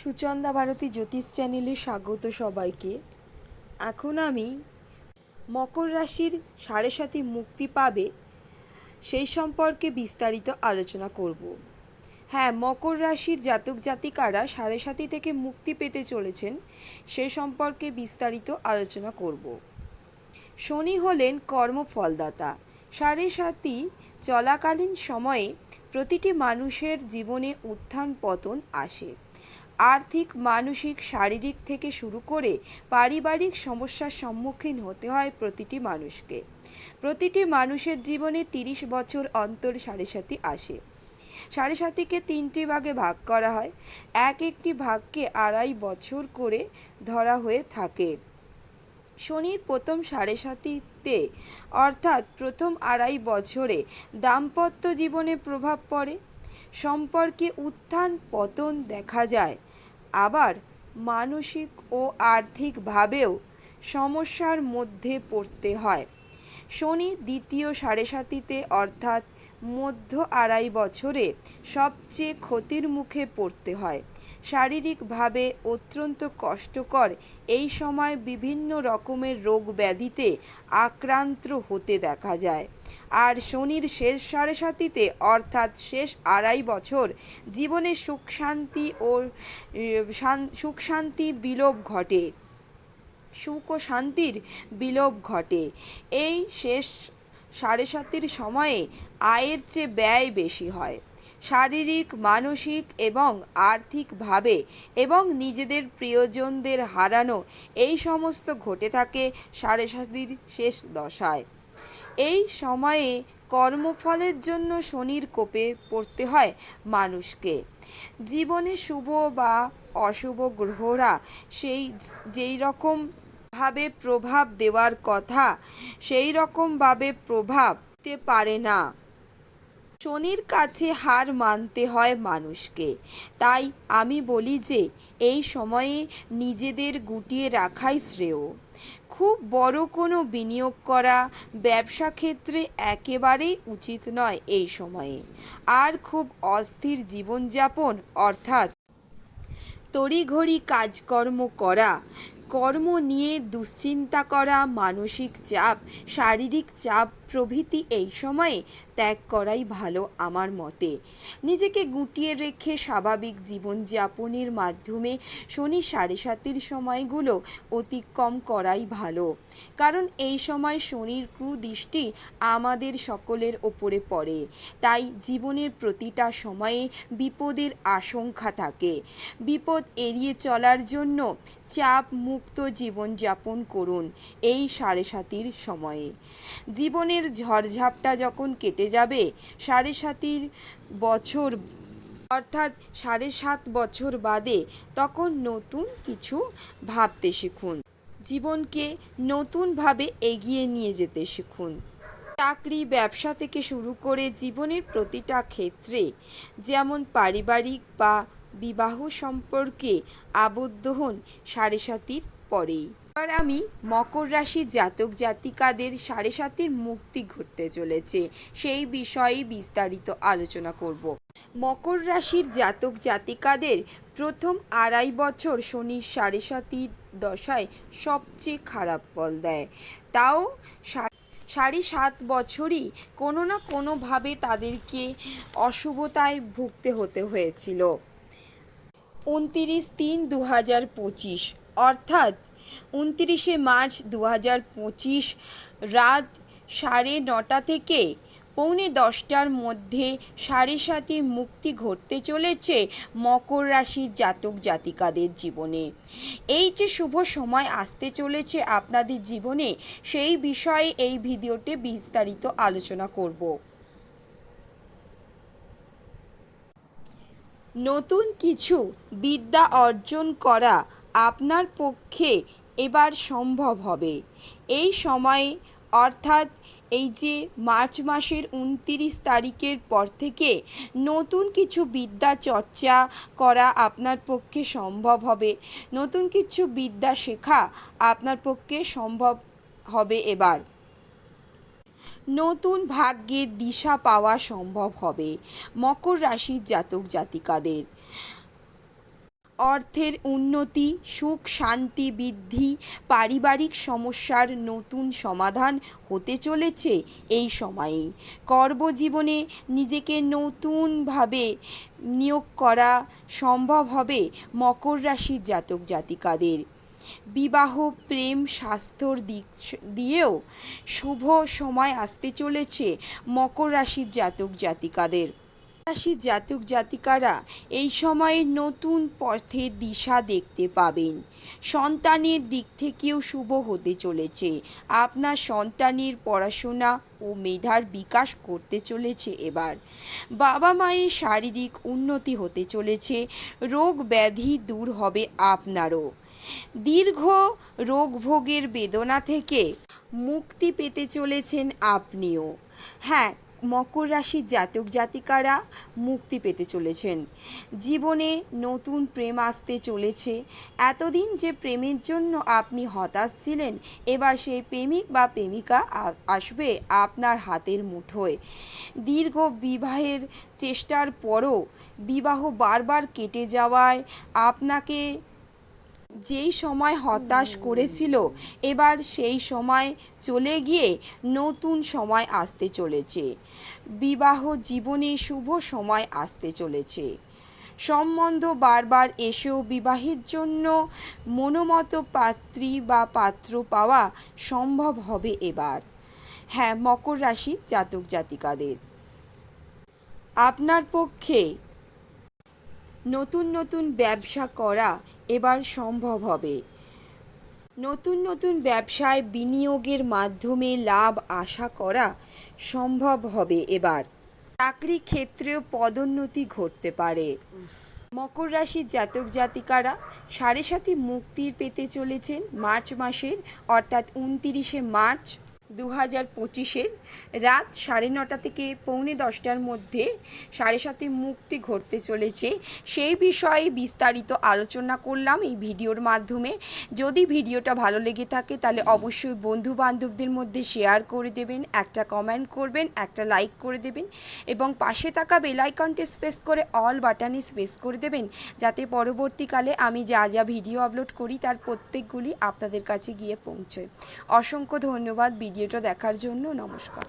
সুচন্দা ভারতী জ্যোতিষ চ্যানেলে স্বাগত সবাইকে। এখন আমি মকর রাশির সাড়ে সাথে মুক্তি পাবে সেই সম্পর্কে বিস্তারিত আলোচনা করব। হ্যাঁ মকর রাশির জাতক জাতিকারা সাড়ে সাথী থেকে মুক্তি পেতে চলেছেন সে সম্পর্কে বিস্তারিত আলোচনা করব। শনি হলেন কর্মফলদাতা। সাড়ে সাতই চলাকালীন সময়ে প্রতিটি মানুষের জীবনে উত্থান পতন আসে। আর্থিক, মানসিক, শারীরিক থেকে শুরু করে পারিবারিক সমস্যার সম্মুখীন হতে হয় প্রতিটি মানুষকে। প্রতিটি মানুষের জীবনে তিরিশ বছর অন্তর সাড়ে সাথী আসে। সাড়ে সাতিকে তিনটি ভাগে ভাগ করা হয়। এক একটি ভাগকে আড়াই বছর করে ধরা হয়ে থাকে। শনির প্রথম সাড়ে সাতিতে, অর্থাৎ প্রথম আড়াই বছরে দাম্পত্য জীবনে প্রভাব পড়ে। সম্পর্কে উত্থান পতন দেখা যায়। আবার মানসিক ও আর্থিকভাবেও সমস্যার মধ্যে পড়তে হয়। শনি দ্বিতীয় সাড়ে সাতিতে অর্থাৎ মধ্য আড়াই বছরে সবচেয়ে ক্ষতির মুখে পড়তে হয়। শারীরিকভাবে অত্যন্ত কষ্টকর এই সময় বিভিন্ন রকমের রোগ ব্যাধিতে আক্রান্ত হতে দেখা যায়। আর শনির শেষ সাড়ে সাতিতে, অর্থাৎ শেষ আড়াই বছর, জীবনে সুখ শান্তি ও সুখ শান্তি বিলোপ ঘটে। সুখ ও শান্তির বিলোপ ঘটে। এই শেষ সাড়ে সাতির সময়ে আয়ের চেয়ে ব্যয় বেশি হয়। শারীরিক, মানসিক এবং আর্থিকভাবে এবং নিজেদের প্রিয়জনদের হারানো এই সমস্ত ঘটে থাকে সাড়ে সাতির শেষ দশায়। এই সময়ে কর্মফলের জন্য শনির কোপে পড়তে হয় মানুষকে। জীবনে শুভ বা অশুভ গ্রহরা সেই, যেই রকম ভাবে প্রভাব দেওয়ার কথা, সেই রকমভাবে প্রভাব দিতে পারে না। শনির কাছে হার মানতে হয় মানুষকে। তাই আমি বলি যে, এই সময়ে নিজেদের গুটিয়ে রাখাই শ্রেয়। খুব বড় কোনো বিনিয়োগ করা ব্যবসা ক্ষেত্রে একেবারেই উচিত নয় এই সময়ে। আর খুব অস্থির জীবনযাপন, অর্থাৎ তড়িঘড়ি কাজকর্ম করা কর্ম নিয়ে দুশ্চিন্তা করা মানসিক চাপ শারীরিক চাপ প্রভৃতি এই সময়ে ত্যাগ করাই ভালো আমার মতে। নিজেকে গুটিয়ে রেখে স্বাভাবিক জীবনযাপনের মাধ্যমে শনি সাড়ে সাতের সময়গুলো অতিক্রম করাই ভালো। কারণ এই সময় শনির কুদৃষ্টি আমাদের সকলের ওপরে পড়ে। তাই জীবনের প্রতিটা সময়ে বিপদের আশঙ্কা থাকে। বিপদ এড়িয়ে চলার জন্য চাপ মুক্ত জীবনযাপন করুন এই সাড়ে সাতির সময়ে। জীবনের ঝড়ঝাপটা যখন কেটে যাবে, সাড়ে সাতির বছর, অর্থাৎ সাড়ে সাত বছর বাদে তখন নতুন কিছু ভাবতে শিখুন। জীবনকে নতুনভাবে এগিয়ে নিয়ে যেতে শিখুন। চাকরি, ব্যবসা থেকে শুরু করে জীবনের প্রতিটা ক্ষেত্রে যেমন পারিবারিক বা বিবাহ সম্পর্কে আবদ্ধ হন সাড়ে সাতির পরেই। এবার আমি মকর রাশির জাতক জাতিকাদের সাড়ে সাতির মুক্তি ঘটতে চলেছে। সেই বিষয়ে বিস্তারিত আলোচনা করব। মকর রাশির জাতক জাতিকাদের প্রথম আড়াই বছর শনির সাড়ে সাতির দশায় সবচেয়ে খারাপ ফল দেয়। তাও সাড়ে সাত বছরই কোনো না কোনোভাবে তাদেরকে অশুভতায় ভুগতে হতে হয়েছিল। উনতিরিশ তিন দু হাজার পঁচিশ, অর্থাৎ উনতিরিশে মার্চ দু পঁচিশ রাত সাড়ে নটা থেকে পৌনে দশটার মধ্যে সাড়ে সাতে মুক্তি ঘটতে চলেছে মকর রাশির জাতক জাতিকাদের জীবনে। এই যে শুভ সময় আসতে চলেছে আপনাদের জীবনে, সেই বিষয়ে এই ভিডিওতে বিস্তারিত আলোচনা করব। নতুন কিছু বিদ্যা অর্জন করা আপনার পক্ষে এবার সম্ভব হবে। এই সময়ে, অর্থাৎ এই যে মার্চ মাসের উনতিরিশ তারিখের পর থেকে নতুন কিছু বিদ্যা চর্চা করা আপনার পক্ষে সম্ভব হবে। নতুন কিছু বিদ্যা শেখা আপনার পক্ষে সম্ভব হবে এবার। নতুন ভাগ্যের দিশা পাওয়া সম্ভব হবে। মকর রাশির জাতক জাতিকাদের। অর্থের উন্নতি, সুখ, শান্তি, বৃদ্ধি, পারিবারিক সমস্যার নতুন সমাধান হতে চলেছে এই সময়েই কর্মজীবনে নিজেকে নতুনভাবে নিয়োগ করা সম্ভব হবে মকর রাশির জাতক জাতিকাদের। বিবাহ, প্রেম, স্বাস্থ্যর দিক দিয়েও শুভ সময় আসতে চলেছে মকর রাশির জাতক জাতিকাদের। রাশির জাতক জাতিকারা এই সময়ে নতুন পথের দিশা দেখতে পাবেন। সন্তানের দিক থেকেও শুভ হতে চলেছে। আপনার সন্তানের পড়াশোনা ও মেধার বিকাশ করতে চলেছে এবার। বাবা মায়ের শারীরিক উন্নতি হতে চলেছে। রোগ ব্যাধি দূর হবে আপনারও। দীর্ঘ রোগভোগের বেদনা থেকে মুক্তি পেতে চলেছেন আপনিও। হ্যাঁ মকর রাশির জাতক জাতিকারা মুক্তি পেতে চলেছেন। জীবনে নতুন প্রেম আসতে চলেছে। এতদিন যে প্রেমের জন্য আপনি হতাশ ছিলেন, এবার সেই প্রেমিক বা প্রেমিকা আসবে আপনার হাতের মুঠোয়। দীর্ঘ বিবাহের চেষ্টার পরও বিবাহ বারবার কেটে যাওয়ায় আপনাকে যেই সময় হতাশ করেছিল, এবার সেই সময় চলে গিয়ে নতুন সময় আসতে চলেছে। বিবাহ জীবনে শুভ সময় আসতে চলেছে। সম্বন্ধ বারবার এসেও বিবাহের জন্য মনোমত পাত্রী বা পাত্র পাওয়া সম্ভব হবে এবার। হ্যাঁ মকর রাশি জাতক জাতিকাদের। আপনার পক্ষে নতুন নতুন ব্যবসা করা এবার সম্ভব হবে। নতুন নতুন ব্যবসায় বিনিয়োগের মাধ্যমে লাভ আশা করা সম্ভব হবে এবার। চাকরি ক্ষেত্রেও পদোন্নতি ঘটতে পারে। মকর রাশির জাতক জাতিকারা সাড়ে সাথে মুক্তির পেতে চলেছেন মার্চ মাসের, অর্থাৎ উনতিরিশে মার্চ দু হাজার পঁচিশের রাত সাড়ে নটা থেকে পৌনে দশটার মধ্যে সাড়ে সাতে মুক্তি ঘটতে চলেছে। সেই বিষয়ে বিস্তারিত আলোচনা করলাম এই ভিডিওর মাধ্যমে। যদি ভিডিওটা ভালো লেগে থাকে, তাহলে অবশ্যই বন্ধু বান্ধবদের মধ্যে শেয়ার করে দেবেন, একটা কমেন্ট করবেন, একটা লাইক করে দেবেন এবং পাশে থাকা বেলাইকনটি স্পেস করে অল বাটনে স্পেস করে দেবেন। যাতে পরবর্তীকালে আমি যা যা ভিডিও আপলোড করি, তার প্রত্যেকগুলি আপনাদের কাছে গিয়ে পৌঁছয়। অসংখ্য ধন্যবাদ ভিডিওটা দেখার জন্য নমস্কার।